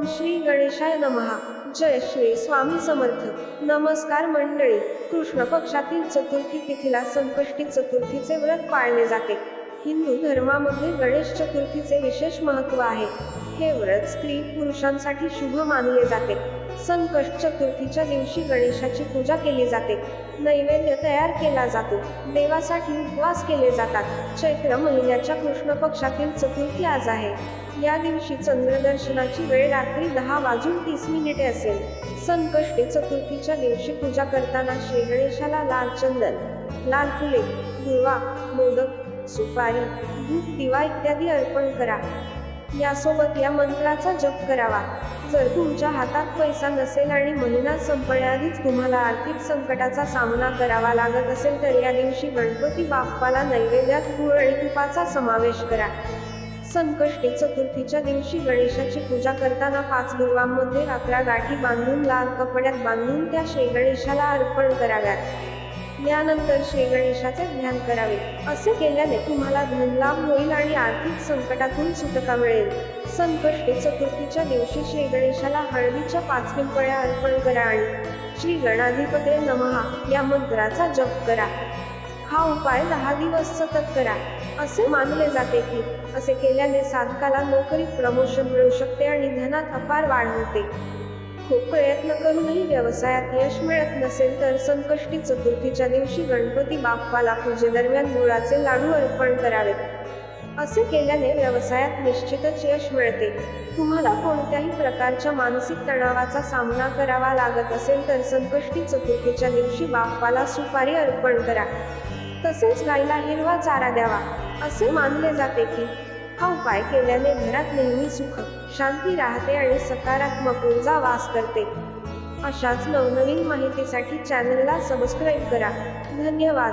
ओम श्री गणेशाय नमहा. जय श्री स्वामी समर्थ. नमस्कार मंडळी. कृष्ण पक्षातील चतुर्थी तिथीला संकष्टी चतुर्थीचे व्रत पाळले जाते. हिंदू धर्मामध्ये गणेश चतुर्थीचे विशेष महत्त्व आहे. हे व्रत स्त्री पुरुषांसाठी शुभ मानले जाते. संकष्ट चतुर्थीच्या दिवशी गणेशाची पूजा केली जाते. नैवेद्य तयार केला जातो. देवासाठी उपवास केले जातात. चैत्र महिन्याच्या कृष्ण पक्षातील चतुर्थी आज आहे. या दिवशी चंद्रदर्शनाची वेळ रात्री दहा वाजून तीस मिनिटे असेल. संकष्टी चतुर्थीच्या दिवशी पूजा करताना श्री गणेशाला लाल चंदन लाल फुले दुर्वा मोदक सुपारी धूप दिवा इत्यादी अर्पण करा. यासोबत या मंत्राचा जप करावा. जर तुमच्या हातात पैसा नसेल आणि महिना संपण्याआधीच तुम्हाला आर्थिक संकटाचा सामना करावा लागत असेल तर या दिवशी गणपती बाप्पाला नैवेद्यात गुळ आणि तुपाचा समावेश करा. संकष्टी चतुर्थीच्या दिवशी गणेशाची पूजा करताना पाच दुर्वांमध्ये अकरा गाठी बांधून लाल कपड्यात बांधून त्या श्री गणेशाला अर्पण कराव्यात. यानंतर श्री गणेशाचे ध्यान करावे. असे केल्याने तुम्हाला धनलाभ होईल आणि आर्थिक संकटातून सुटका मिळेल. संकष्टी चतुर्थीच्या दिवशी श्री गणेशाला हळदीच्या पाच पिंपळ्या अर्पण करा आणि श्री गणाधिपते नमहा या मंत्राचा जप करा. हा उपाय दहा दिवस सतत करा. असे मानले जाते की असे केल्याने साधकाला नोकरीत प्रमोशन मिळू शकते आणि धनात अपार वाढ होते. खूप प्रयत्न करूनही व्यवसायात यश मिळत नसेल तर संकष्टी चतुर्थीच्या दिवशी गणपती बाप्पाला पूजेदरम्यान गुळाचे लाडू अर्पण करावेत असे केल्याने व्यवसायात निश्चितच यश मिळते. तुम्हाला कोणत्याही प्रकारच्या मानसिक तणावाचा सामना करावा लागत असेल तर संकष्टी चतुर्थीच्या दिवशी बाप्पाला सुपारी अर्पण करा. तसेच गायीला हिरवा चारा द्यावा. असे मानले जाते की हा उपाय केल्याने घरात नेहमी सुख शांती राहते आणि सकारात्मक ऊर्जा वास करते. अशाच नवनवीन माहितीसाठी चॅनलला सबस्क्राईब करा. धन्यवाद.